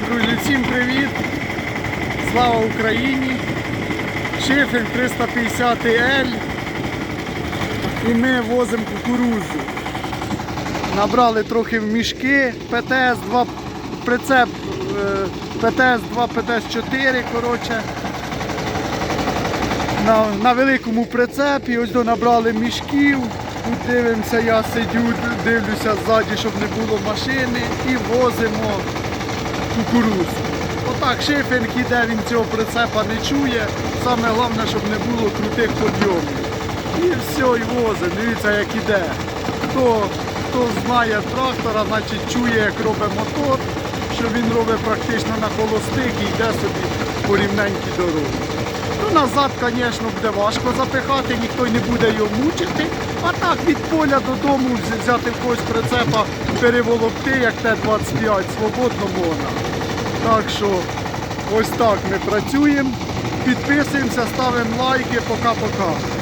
так, друзі, всім привіт! Слава Україні! Шифер 350L і ми возимо кукурузу. Набрали трохи в мішки, ПТС 2 прицеп е, ПТС 2 ПТС 4, коротше. На, на великому прицепі, ось до набрали мішків. Тут дивимося, я сидю, дивлюся ззаді, щоб не було машини і возимо кукурузу. Отак шифінг іде, він цього прицепа не чує. Саме головне, щоб не було крутих підйомів. І все, і возимо. Дивіться, як іде. Хто, хто знає трактора, значить чує, як робить мотор, що він робить практично на холостик і йде собі по рівненькій дорозі. Ну, назад, звісно, буде важко запихати, ніхто не буде його мучити. А так від поля додому взяти в когось прицепа, переволокти, як Т-25, свободно можна. Так що ось так ми працюємо. Підписуємося, ставимо лайки. Пока-пока.